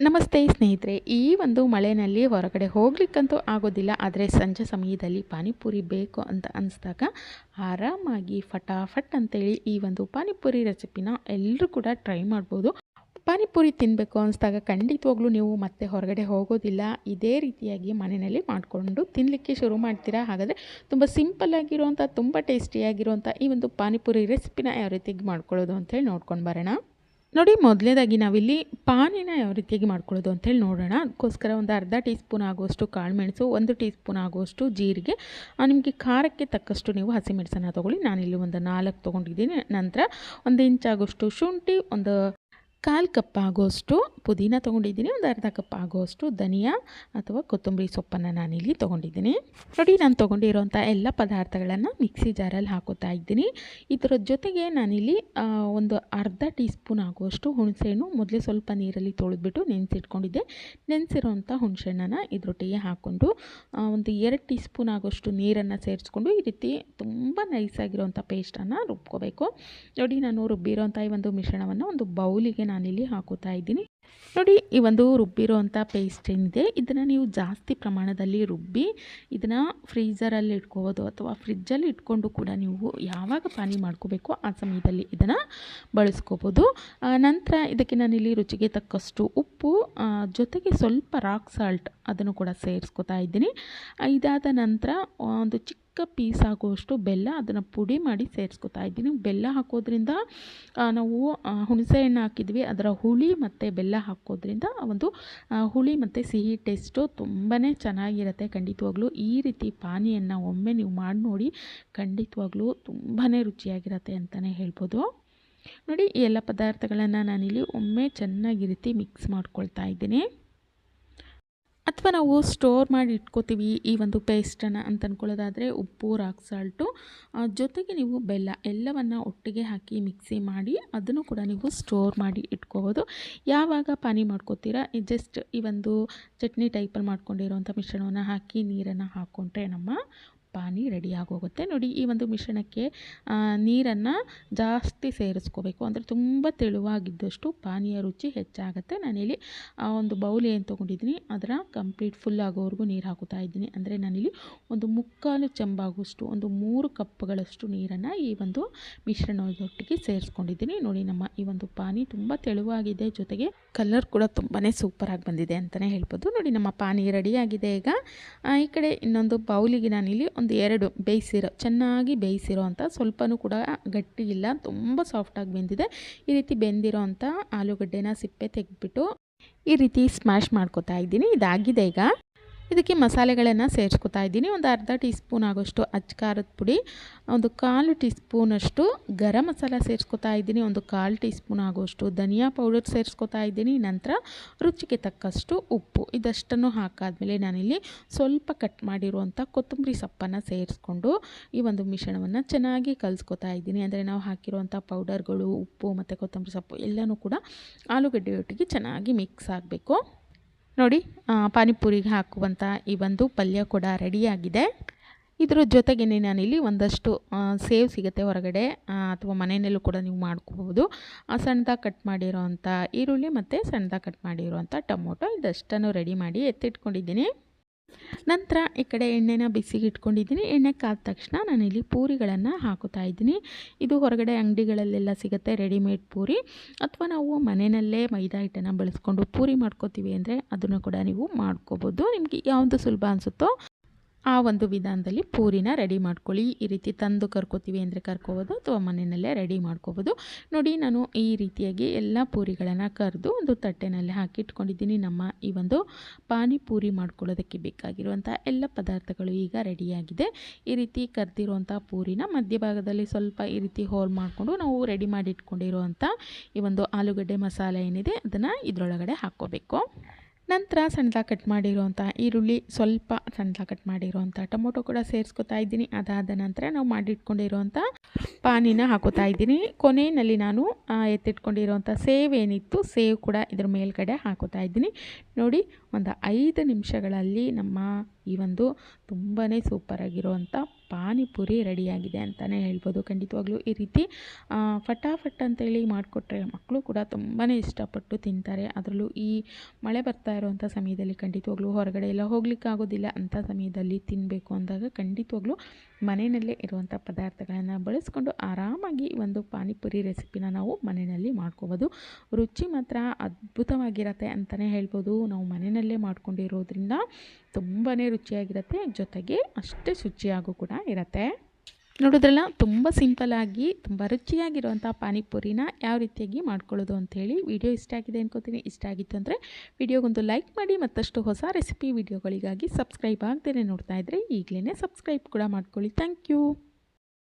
ನಮಸ್ತೆ ಸ್ನೇಹಿತರೆ, ಈ ಒಂದು ಮಳೆಯಲ್ಲಿ ಹೊರಗಡೆ ಹೋಗ್ಲಿಕ್ಕಂತೂ ಆಗೋದಿಲ್ಲ, ಆದರೆ ಸಂಜೆ ಸಮಯದಲ್ಲಿ ಪಾನಿಪುರಿ ಬೇಕು ಅಂತ ಅನಿಸ್ದಾಗ ಆರಾಮಾಗಿ ಫಟಾಫಟ್ ಅಂತೇಳಿ ಈ ಒಂದು ಪಾನಿಪುರಿ ರೆಸಿಪಿನ ಎಲ್ಲರೂ ಕೂಡ ಟ್ರೈ ಮಾಡ್ಬೋದು. ಪಾನಿಪುರಿ ತಿನ್ನಬೇಕು ಅನಿಸ್ದಾಗ ಖಂಡಿತವಾಗ್ಲೂ ನೀವು ಮತ್ತೆ ಹೊರಗಡೆ ಹೋಗೋದಿಲ್ಲ, ಇದೇ ರೀತಿಯಾಗಿ ಮನೆಯಲ್ಲಿ ಮಾಡಿಕೊಂಡು ತಿನ್ನಲಿಕ್ಕೆ ಶುರು ಮಾಡ್ತೀರಾ. ಹಾಗಾದರೆ ತುಂಬ ಸಿಂಪಲ್ ಆಗಿರುವಂಥ ತುಂಬ ಟೇಸ್ಟಿಯಾಗಿರುವಂಥ ಈ ಒಂದು ಪಾನಿಪುರಿ ರೆಸಿಪಿನ ಯಾವ ರೀತಿಯಾಗಿ ಮಾಡ್ಕೊಳ್ಳೋದು ಅಂತೇಳಿ ನೋಡ್ಕೊಂಡು ಬರೋಣ. ನೋಡಿ ಮೊದಲನೇದಾಗಿ ನಾವಿಲ್ಲಿ ಪಾನಿನ ಯಾವ ರೀತಿಯಾಗಿ ಮಾಡ್ಕೊಳ್ಳೋದು ಅಂತೇಳಿ ನೋಡೋಣ. ಅದಕ್ಕೋಸ್ಕರ ಒಂದು ಅರ್ಧ ಟೀ ಸ್ಪೂನ್ ಆಗುವಷ್ಟು ಕಾಳುಮೆಣಸು, ಒಂದು ಟೀ ಸ್ಪೂನ್ ಆಗುವಷ್ಟು ಜೀರಿಗೆ ನಿಮಗೆ ಖಾರಕ್ಕೆ ತಕ್ಕಷ್ಟು ನೀವು ಹಸಿಮೆಣಸನ್ನು ತೊಗೊಳ್ಳಿ. ನಾನಿಲ್ಲಿ ಒಂದು ನಾಲ್ಕು ತೊಗೊಂಡಿದ್ದೀನಿ. ನಂತರ ಒಂದು ಇಂಚಾಗುವಷ್ಟು ಶುಂಠಿ, ಒಂದು ಕಾಲು ಕಪ್ ಆಗುವಷ್ಟು ಪುದೀನ ತೊಗೊಂಡಿದ್ದೀನಿ. ಒಂದು ಅರ್ಧ ಕಪ್ ಆಗುವಷ್ಟು ಧನಿಯಾ ಅಥವಾ ಕೊತ್ತಂಬರಿ ಸೊಪ್ಪನ್ನು ನಾನಿಲ್ಲಿ ತೊಗೊಂಡಿದ್ದೀನಿ. ನೋಡಿ, ನಾನು ತೊಗೊಂಡಿರೋಂಥ ಎಲ್ಲ ಪದಾರ್ಥಗಳನ್ನು ಮಿಕ್ಸಿ ಜಾರಲ್ಲಿ ಹಾಕೋತಾ ಇದ್ದೀನಿ. ಇದರ ಜೊತೆಗೆ ನಾನಿಲ್ಲಿ ಒಂದು ಅರ್ಧ ಟೀ ಸ್ಪೂನ್ ಆಗುವಷ್ಟು ಹುಣಸೆಹಣ್ಣು, ಮೊದಲೇ ಸ್ವಲ್ಪ ನೀರಲ್ಲಿ ತೊಳೆದ್ಬಿಟ್ಟು ನೆನೆಸಿಟ್ಕೊಂಡಿದ್ದೆ. ನೆನೆಸಿರೋಂಥ ಹುಣಸೆಹಣ್ಣನ್ನು ಇದರೊಟ್ಟಿಗೆ ಹಾಕ್ಕೊಂಡು ಒಂದು ಎರಡು ಟೀ ಸ್ಪೂನ್ ಆಗುವಷ್ಟು ನೀರನ್ನು ಸೇರಿಸ್ಕೊಂಡು ಈ ರೀತಿ ತುಂಬ ನೈಸಾಗಿರೋಂಥ ಪೇಸ್ಟನ್ನು ರುಬ್ಕೋಬೇಕು. ನೋಡಿ, ನಾನು ರುಬ್ಬಿರೋಂಥ ಈ ಒಂದು ಮಿಶ್ರಣವನ್ನು ಒಂದು ಬೌಲಿಗೆ ನಾನಿಲ್ಲಿ ಹಾಕೋತಾ ಇದ್ದೀನಿ. ನೋಡಿ, ಈ ಒಂದು ರುಬ್ಬಿರೋ ಅಂಥ ಪೇಸ್ಟ್ ಏನಿದೆ, ಇದನ್ನು ನೀವು ಜಾಸ್ತಿ ಪ್ರಮಾಣದಲ್ಲಿ ರುಬ್ಬಿ, ಇದನ್ನು ಫ್ರೀಝರಲ್ಲಿ ಇಟ್ಕೋಬೋದು ಅಥವಾ ಫ್ರಿಜ್ಜಲ್ಲಿ ಇಟ್ಕೊಂಡು ಕೂಡ ನೀವು ಯಾವಾಗ ಪಾನಿ ಮಾಡ್ಕೋಬೇಕು ಆ ಸಮಯದಲ್ಲಿ ಇದನ್ನು ಬಳಸ್ಕೋಬೋದು. ನಂತರ ಇದಕ್ಕೆ ನಾನಿಲ್ಲಿ ರುಚಿಗೆ ತಕ್ಕಷ್ಟು ಉಪ್ಪು ಜೊತೆಗೆ ಸ್ವಲ್ಪ ರಾಕ್ ಸಾಲ್ಟ್ ಅದನ್ನು ಕೂಡ ಸೇರಿಸ್ಕೊತಾ ಇದ್ದೀನಿ. ಇದಾದ ನಂತರ ಒಂದು ಚಿಕ್ಕ ಚಿಕ್ಕ ಪೀಸ್ ಆಗುವಷ್ಟು ಬೆಲ್ಲ ಅದನ್ನು ಪುಡಿ ಮಾಡಿ ಸೇರಿಸ್ಕೊತಾ ಇದ್ದೀನಿ. ಬೆಲ್ಲ ಹಾಕೋದ್ರಿಂದ ನಾವು ಹುಣಸೆ ಹಣ್ಣು ಹಾಕಿದ್ವಿ. ಅದರ ಹುಳಿ ಮತ್ತು ಬೆಲ್ಲ ಹಾಕೋದ್ರಿಂದ ಒಂದು ಹುಳಿ ಮತ್ತು ಸಿಹಿ ಟೇಸ್ಟು ತುಂಬಾ ಚೆನ್ನಾಗಿರುತ್ತೆ ಖಂಡಿತವಾಗ್ಲೂ. ಈ ರೀತಿ ಪಾನಿಯನ್ನು ಒಮ್ಮೆ ನೀವು ಮಾಡಿ ನೋಡಿ ಖಂಡಿತವಾಗ್ಲೂ ತುಂಬಾ ರುಚಿಯಾಗಿರುತ್ತೆ ಅಂತಲೇ ಹೇಳ್ಬೋದು. ನೋಡಿ, ಈ ಎಲ್ಲ ಪದಾರ್ಥಗಳನ್ನು ನಾನಿಲ್ಲಿ ಒಮ್ಮೆ ಚೆನ್ನಾಗಿ ರೀತಿ ಮಿಕ್ಸ್ ಮಾಡ್ಕೊಳ್ತಾ ಇದ್ದೀನಿ. ಅಥವಾ ನಾವು ಸ್ಟೋರ್ ಮಾಡಿ ಇಟ್ಕೋತೀವಿ ಈ ಒಂದು ಪೇಸ್ಟನ್ನು ಅಂತ ಅಂದ್ಕೊಳ್ಳೋದಾದರೆ ಉಪ್ಪು ರಾಕ್ ಸಾಲ್ಟು ಜೊತೆಗೆ ನೀವು ಬೆಲ್ಲ ಎಲ್ಲವನ್ನು ಒಟ್ಟಿಗೆ ಹಾಕಿ ಮಿಕ್ಸಿ ಮಾಡಿ ಅದನ್ನು ಕೂಡ ನೀವು ಸ್ಟೋರ್ ಮಾಡಿ ಇಟ್ಕೋಬೋದು. ಯಾವಾಗ ಪಾನಿ ಮಾಡ್ಕೋತೀರಾ? ಜಸ್ಟ್ ಈ ಒಂದು ಚಟ್ನಿ ಟೈಪಲ್ಲಿ ಮಾಡ್ಕೊಂಡಿರೋಂಥ ಮಿಶ್ರಣವನ್ನು ಹಾಕಿ ನೀರನ್ನು ಹಾಕ್ಕೊಂಡ್ರೆ ನಮ್ಮ ಪಾನಿ ರೆಡಿ ಆಗೋಗುತ್ತೆ. ನೋಡಿ, ಈ ಒಂದು ಮಿಶ್ರಣಕ್ಕೆ ನೀರನ್ನು ಜಾಸ್ತಿ ಸೇರಿಸ್ಕೋಬೇಕು. ಅಂದರೆ ತುಂಬ ತೆಳುವಾಗಿದ್ದಷ್ಟು ಪಾನೀಯ ರುಚಿ ಹೆಚ್ಚಾಗುತ್ತೆ. ನಾನಿಲ್ಲಿ ಒಂದು ಬೌಲ್ ಏನು ತೊಗೊಂಡಿದ್ದೀನಿ, ಅದರ ಕಂಪ್ಲೀಟ್ ಫುಲ್ ಆಗೋವರೆಗೂ ನೀರು ಹಾಕುತ್ತಾ ಇದ್ದೀನಿ. ಅಂದರೆ ನಾನಿಲ್ಲಿ ಒಂದು ಮುಕ್ಕಾಲು ಚೆಂಬಾಗುವಷ್ಟು, ಒಂದು ಮೂರು ಕಪ್ಗಳಷ್ಟು ನೀರನ್ನು ಈ ಒಂದು ಮಿಶ್ರಣದೊಟ್ಟಿಗೆ ಸೇರಿಸ್ಕೊಂಡಿದ್ದೀನಿ. ನೋಡಿ, ನಮ್ಮ ಈ ಒಂದು ಪಾನಿ ತುಂಬ ತೆಳುವಾಗಿದೆ. ಜೊತೆಗೆ ಕಲರ್ ಕೂಡ ತುಂಬಾ ಸೂಪರಾಗಿ ಬಂದಿದೆ ಅಂತಲೇ ಹೇಳ್ಬೋದು. ನೋಡಿ, ನಮ್ಮ ಪಾನಿ ರೆಡಿಯಾಗಿದೆ ಈಗ. ಈ ಕಡೆ ಇನ್ನೊಂದು ಬೌಲಿಗೆ ನಾನಿಲ್ಲಿ ಒಂದು ಎರಡು ಬೇಯಿಸಿರೋ, ಚೆನ್ನಾಗಿ ಬೇಯಿಸಿರೋ ಅಂಥ ಸ್ವಲ್ಪನೂ ಕೂಡ ಗಟ್ಟಿ ಇಲ್ಲ, ತುಂಬ ಸಾಫ್ಟಾಗಿ ಬೆಂದಿದೆ. ಈ ರೀತಿ ಬೆಂದಿರೋ ಅಂಥ ಆಲೂಗಡ್ಡೆನ ಸಿಪ್ಪೆ ತೆಗೆದ್ಬಿಟ್ಟು ಈ ರೀತಿ ಸ್ಮ್ಯಾಶ್ ಮಾಡ್ಕೋತಾ ಇದ್ದೀನಿ. ಇದಾಗಿದೆ ಈಗ. ಇದಕ್ಕೆ ಮಸಾಲೆಗಳನ್ನು ಸೇರಿಸ್ಕೊತಾ ಇದ್ದೀನಿ. ಒಂದು ಅರ್ಧ ಟೀ ಸ್ಪೂನ್ ಆಗೋಷ್ಟು ಅಚ್ಕಾರದ ಪುಡಿ, ಒಂದು ಕಾಲು ಟೀ ಸ್ಪೂನಷ್ಟು ಗರಂ ಮಸಾಲ ಸೇರಿಸ್ಕೊತಾ ಇದ್ದೀನಿ. ಒಂದು ಕಾಲು ಟೀ ಸ್ಪೂನ್ ಆಗೋಷ್ಟು ಧನಿಯಾ ಪೌಡರ್ ಸೇರಿಸ್ಕೊತಾ ಇದ್ದೀನಿ. ನಂತರ ರುಚಿಗೆ ತಕ್ಕಷ್ಟು ಉಪ್ಪು. ಇದಷ್ಟನ್ನು ಹಾಕಾದ್ಮೇಲೆ ನಾನಿಲ್ಲಿ ಸ್ವಲ್ಪ ಕಟ್ ಮಾಡಿರುವಂಥ ಕೊತ್ತಂಬರಿ ಸೊಪ್ಪನ್ನು ಸೇರಿಸ್ಕೊಂಡು ಈ ಒಂದು ಮಿಶ್ರಣವನ್ನು ಚೆನ್ನಾಗಿ ಕಲಿಸ್ಕೊತಾ ಇದ್ದೀನಿ. ಅಂದರೆ ನಾವು ಹಾಕಿರುವಂಥ ಪೌಡರ್ಗಳು, ಉಪ್ಪು ಮತ್ತು ಕೊತ್ತಂಬರಿ ಸೊಪ್ಪು ಎಲ್ಲನೂ ಕೂಡ ಆಲೂಗಡ್ಡೆಯೊಟ್ಟಿಗೆ ಚೆನ್ನಾಗಿ ಮಿಕ್ಸ್ ಆಗಬೇಕು. ನೋಡಿ ಪಾನಿಪುರಿಗೆ ಹಾಕುವಂಥ ಈ ಒಂದು ಪಲ್ಯ ಕೂಡ ರೆಡಿಯಾಗಿದೆ. ಇದರ ಜೊತೆಗೆ ನಾನಿಲ್ಲಿ ಒಂದಷ್ಟು ಸೇವ್ ಸಿಗುತ್ತೆ ಹೊರಗಡೆ ಅಥವಾ ಮನೆಯಲ್ಲೂ ಕೂಡ ನೀವು ಮಾಡ್ಕೋಬೋದು ಸಣ್ಣದಾಗಿ ಕಟ್ ಮಾಡಿರೋವಂಥ ಈರುಳ್ಳಿ ಮತ್ತು ಸಣ್ಣದಾಗಿ ಕಟ್ ಮಾಡಿರೋವಂಥ ಟೊಮೊಟೊ, ಇದಷ್ಟನ್ನು ರೆಡಿ ಮಾಡಿ ಎತ್ತಿಟ್ಕೊಂಡಿದ್ದೀನಿ. ನಂತರ ಈ ಕಡೆ ಎಣ್ಣೆನ ಬಿಸಿಗೆ ಇಟ್ಕೊಂಡಿದ್ದೀನಿ. ಎಣ್ಣೆ ಕಾದ ತಕ್ಷಣ ನಾನಿಲ್ಲಿ ಪೂರಿಗಳನ್ನು ಹಾಕುತ್ತಾ ಇದ್ದೀನಿ. ಇದು ಹೊರಗಡೆ ಅಂಗಡಿಗಳಲ್ಲೆಲ್ಲ ಸಿಗುತ್ತೆ ರೆಡಿಮೇಡ್ ಪೂರಿ. ಅಥವಾ ನಾವು ಮನೆಯಲ್ಲೇ ಮೈದಾ ಹಿಟ್ಟನ್ನು ಬಳಸ್ಕೊಂಡು ಪೂರಿ ಮಾಡ್ಕೋತೀವಿ ಅಂದರೆ ಅದನ್ನು ಕೂಡ ನೀವು ಮಾಡ್ಕೋಬೋದು. ನಿಮಗೆ ಯಾವುದು ಸುಲಭ ಅನಿಸುತ್ತೋ ಆ ಒಂದು ವಿಧಾನದಲ್ಲಿ ಪೂರಿನ ರೆಡಿ ಮಾಡ್ಕೊಳ್ಳಿ. ಈ ರೀತಿ ತಂದು ಕರ್ಕೋತೀವಿ ಅಂದರೆ ಕರ್ಕೋಬೋದು ಅಥವಾ ಮನೆಯಲ್ಲೇ ರೆಡಿ ಮಾಡ್ಕೋಬೋದು. ನೋಡಿ, ನಾನು ಈ ರೀತಿಯಾಗಿ ಎಲ್ಲ ಪೂರಿಗಳನ್ನು ಕರೆದು ಒಂದು ತಟ್ಟೆನಲ್ಲಿ ಹಾಕಿಟ್ಕೊಂಡಿದ್ದೀನಿ ನಮ್ಮ ಈ ಒಂದು ಪಾನಿಪೂರಿ ಮಾಡ್ಕೊಳ್ಳೋದಕ್ಕೆ ಬೇಕಾಗಿರುವಂಥ ಎಲ್ಲ ಪದಾರ್ಥಗಳು ಈಗ ರೆಡಿಯಾಗಿದೆ. ಈ ರೀತಿ ಕರೆದಿರುವಂಥ ಪೂರಿನ ಮಧ್ಯಭಾಗದಲ್ಲಿ ಸ್ವಲ್ಪ ಈ ರೀತಿ ಹೋಲ್ ಮಾಡಿಕೊಂಡು ನಾವು ರೆಡಿ ಮಾಡಿ ಇಟ್ಕೊಂಡಿರುವಂಥ ಈ ಒಂದು ಆಲೂಗಡ್ಡೆ ಮಸಾಲೆ ಏನಿದೆ, ಅದನ್ನು ಇದರೊಳಗಡೆ ಹಾಕ್ಕೋಬೇಕು. ನಂತರ ಸಣ್ಣದಾಗಿ ಕಟ್ ಮಾಡಿರುವಂಥ ಈರುಳ್ಳಿ ಸ್ವಲ್ಪ ಸಣ್ಣದ ಕಟ್ ಮಾಡಿರುವಂಥ ಟೊಮೊಟೊ ಕೂಡ ಸೇರಿಸ್ಕೊತಾ ಇದ್ದೀನಿ. ಅದಾದ ನಂತರ ನಾವು ಮಾಡಿಟ್ಕೊಂಡಿರುವಂಥ ಪಾನಿನ ಹಾಕೋತಾ ಇದ್ದೀನಿ. ಕೊನೆಯಲ್ಲಿ ನಾನು ಎತ್ತಿಟ್ಕೊಂಡಿರುವಂಥ ಸೇವ್ ಏನಿತ್ತು ಸೇವ್ ಕೂಡ ಇದ್ರ ಮೇಲ್ಗಡೆ ಹಾಕೋತಾ ಇದ್ದೀನಿ. ನೋಡಿ, ಒಂದು ಐದು ನಿಮಿಷಗಳಲ್ಲಿ ನಮ್ಮ ಈ ಒಂದು ತುಂಬಾ ಸೂಪರಾಗಿರುವಂಥ ಪಾನಿಪುರಿ ರೆಡಿಯಾಗಿದೆ ಅಂತಲೇ ಹೇಳ್ಬೋದು. ಖಂಡಿತವಾಗ್ಲೂ ಈ ರೀತಿ ಫಟಾಫಟ್ ಅಂತೇಳಿ ಮಾಡಿಕೊಟ್ರೆ ಮಕ್ಕಳು ಕೂಡ ತುಂಬಾ ಇಷ್ಟಪಟ್ಟು ತಿಂತಾರೆ. ಅದರಲ್ಲೂ ಈ ಮಳೆ ಬರ್ತಾ ಇರುವಂಥ ಸಮಯದಲ್ಲಿ ಖಂಡಿತವಾಗ್ಲೂ ಹೊರಗಡೆ ಎಲ್ಲ ಹೋಗ್ಲಿಕ್ಕೆ ಆಗೋದಿಲ್ಲ ಅಂಥ ಸಮಯದಲ್ಲಿ ತಿನ್ನಬೇಕು ಅಂದಾಗ ಖಂಡಿತವಾಗ್ಲೂ ಮನೆಯಲ್ಲೇ ಇರುವಂಥ ಪದಾರ್ಥಗಳನ್ನು ಬಳಸ್ಕೊಂಡು ಆರಾಮಾಗಿ ಒಂದು ಪಾನಿಪುರಿ ರೆಸಿಪಿನ ನಾವು ಮನೆಯಲ್ಲಿ ಮಾಡ್ಕೋಬೋದು. ರುಚಿ ಮಾತ್ರ ಅದ್ಭುತವಾಗಿರತ್ತೆ ಅಂತಲೇ ಹೇಳ್ಬೋದು. ನಾವು ಮನೆಯಲ್ಲೇ ಮಾಡ್ಕೊಂಡಿರೋದ್ರಿಂದ ತುಂಬಾ ರುಚಿಯಾಗಿರುತ್ತೆ, ಜೊತೆಗೆ ಅಷ್ಟೇ ಶುಚಿಯಾಗೂ ಕೂಡ ಇರುತ್ತೆ. ನೋಡಿದ್ರಲ್ಲ ತುಂಬ ಸಿಂಪಲ್ಲಾಗಿ ತುಂಬ ರುಚಿಯಾಗಿರುವಂಥ ಪಾನಿಪುರಿನ ಯಾವ ರೀತಿಯಾಗಿ ಮಾಡ್ಕೊಳ್ಳೋದು ಅಂಥೇಳಿ ವಿಡಿಯೋ ಇಷ್ಟ ಆಗಿದೆ ಅನ್ಕೋತೀನಿ. ಇಷ್ಟ ಆಗಿತ್ತು ಅಂದರೆ ವಿಡಿಯೋಗೊಂದು ಲೈಕ್ ಮಾಡಿ, ಮತ್ತಷ್ಟು ಹೊಸ ರೆಸಿಪಿ ವಿಡಿಯೋಗಳಿಗಾಗಿ ಸಬ್ಸ್ಕ್ರೈಬ್ ಆಗದೇ ನೋಡ್ತಾ ಇದ್ದರೆ ಈಗಲೇ ಸಬ್ಸ್ಕ್ರೈಬ್ ಕೂಡ ಮಾಡ್ಕೊಳ್ಳಿ. Thank you